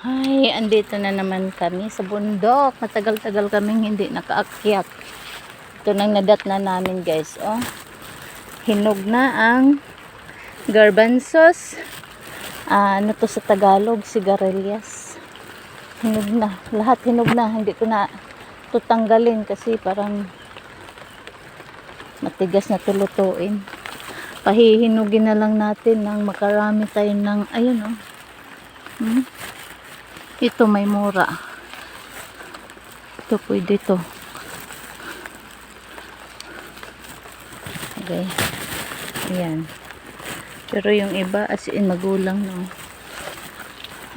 Ay, andito na naman kami sa bundok. Matagal-tagal kaming hindi nakaakyat. Ito nang nadat na namin guys. Oh. Hinog na ang garbanzos. Ah, ano to sa Tagalog? Sigarilyas. Hinog na. Lahat hinog na. Hindi ko na ito tanggalin kasi parang matigas na tulutuin. Pahihinugin na lang natin nang makarami tayo ng, ayun oh. Hmm? Ito may mura. Ito pwede to. Okay. Ayan. Pero yung iba as in magulang no.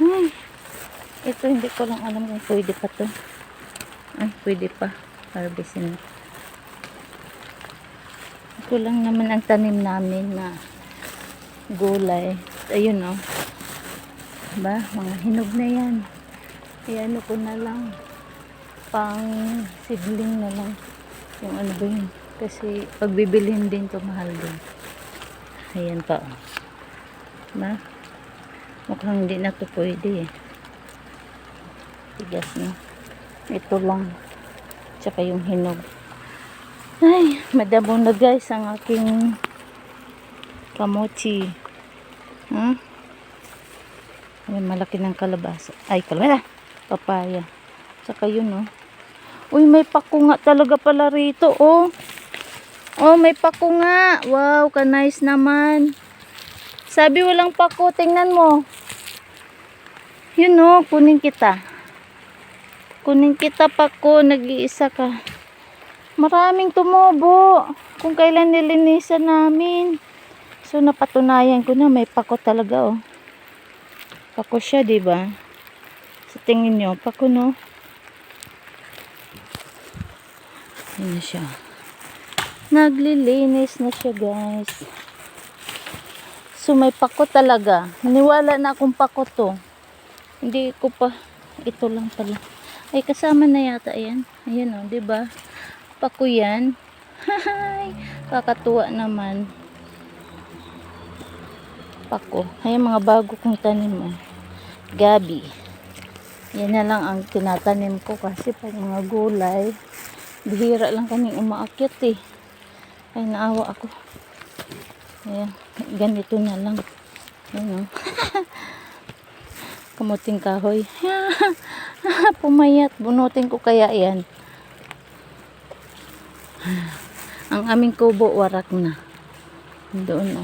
Ay. Ito hindi ko lang alam kung pwede pa to. Ay, pwede pa. Harvestin. Ito lang naman ang tanim namin na gulay. Ayun oh. Ba, mga hinog na yan. Kaya ano ko na lang pang sidling na lang yung ano ba yun. Kasi pagbibilhin din to mahal din. Ayan pa oh. Ba? Mukhang hindi na to pwede eh. Tigas na. Ito lang. Tsaka yung hinog. Ay, madabo na guys ang aking kamochi. Hmm? May malaki ng kalabasa. Ay, kalabasa. Papaya. Tsaka yun, oh. Uy, may pako nga talaga pala rito, oh. Oh, may pako nga. Wow, ka-nice naman. Sabi walang pako. Tingnan mo. Yun, oh. Kunin kita. Kunin kita pako. Nag-iisa ka. Maraming tumubo. Kung kailan nilinisan namin. So, napatunayan ko na may pako talaga, oh. Pako siya, ba? Sa tingin nyo, pako no? Yan na siya. Naglilinis na siya, guys. So, may pako talaga. Niwala na akong pako to. Hindi ko pa. Ito lang pala. Ay, kasama na yata yan. Ayan o, di ba? Pako yan. Hay! Kakatuwa naman. Pako. Ayan mga bago kong tanim mo. Gabi. Yan na lang ang tinatanim ko kasi pag mga gulay, bihira lang kami umaakyat eh. Ay, naawa ako. Ayan, ganito na lang. Ayan o. Kamuting kahoy. Pumayat. Bunutin ko kaya yan. Ang aming kubo, warak na. Doon o.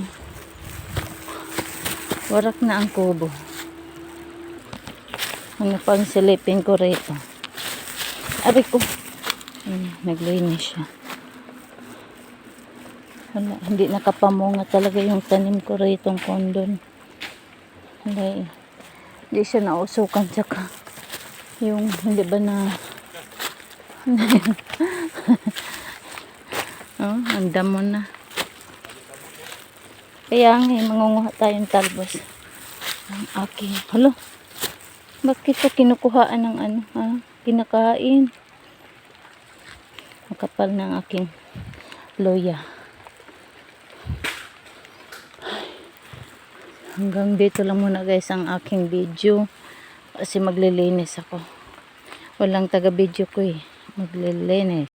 Warak na ang kubo. Ano pang silipin ko rito. Ari ko. Ayan, naglinis siya. Wala, hindi nakapamunga talaga yung tanim ko rito ng kondon. Hindi, hindi siya nausukan tsaka yung hindi ba na oh, ang damo na. Kaya nga, eh, mangunguha tayong talbos. Ang aking, halo, bakit ko kinukuhaan ng ano, ha? Kinakain. Makapal ang aking loya. Hanggang dito lang muna guys ang aking video. Kasi maglilinis ako. Walang taga-video ko eh. Maglilinis.